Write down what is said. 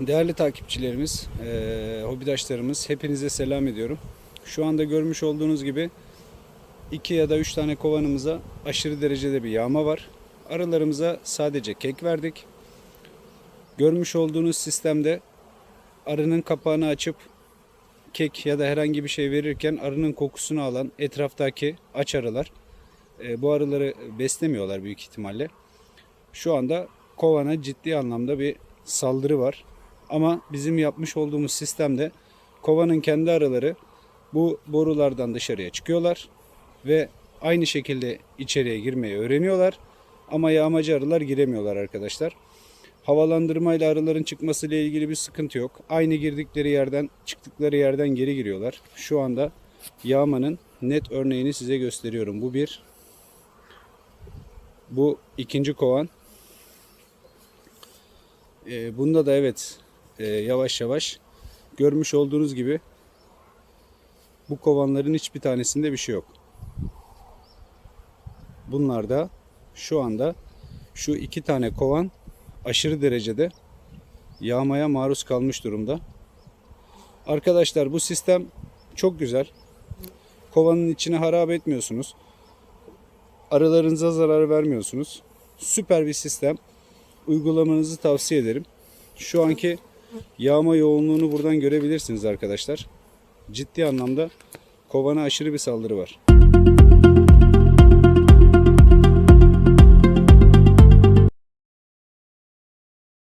Değerli takipçilerimiz, eee hobidaşlarımız hepinize selam ediyorum. Şu anda görmüş olduğunuz gibi iki ya da üç tane kovanımıza aşırı derecede bir yağma var. Aralarımıza sadece kek verdik. Görmüş olduğunuz sistemde arının kapağını açıp kek ya da herhangi bir şey verirken arının kokusunu alan etraftaki aç arılar e, bu arıları beslemiyorlar büyük ihtimalle. Şu anda kovana ciddi anlamda bir saldırı var. Ama bizim yapmış olduğumuz sistemde kovanın kendi arıları bu borulardan dışarıya çıkıyorlar ve aynı şekilde içeriye girmeyi öğreniyorlar. Ama yağmacı arılar giremiyorlar arkadaşlar. Havalandırmayla arıların çıkması ile ilgili bir sıkıntı yok. Aynı girdikleri yerden, çıktıkları yerden geri giriyorlar. Şu anda yağmanın net örneğini size gösteriyorum. Bu bir. Bu ikinci kovan. Ee, bunda da evet e, yavaş yavaş görmüş olduğunuz gibi bu kovanların hiçbir tanesinde bir şey yok. Bunlar da şu anda şu iki tane kovan aşırı derecede yağmaya maruz kalmış durumda. Arkadaşlar bu sistem çok güzel. Kovanın içine harap etmiyorsunuz. Arılarınıza zarar vermiyorsunuz. Süper bir sistem. Uygulamanızı tavsiye ederim. Şu anki yağma yoğunluğunu buradan görebilirsiniz arkadaşlar. Ciddi anlamda kovana aşırı bir saldırı var.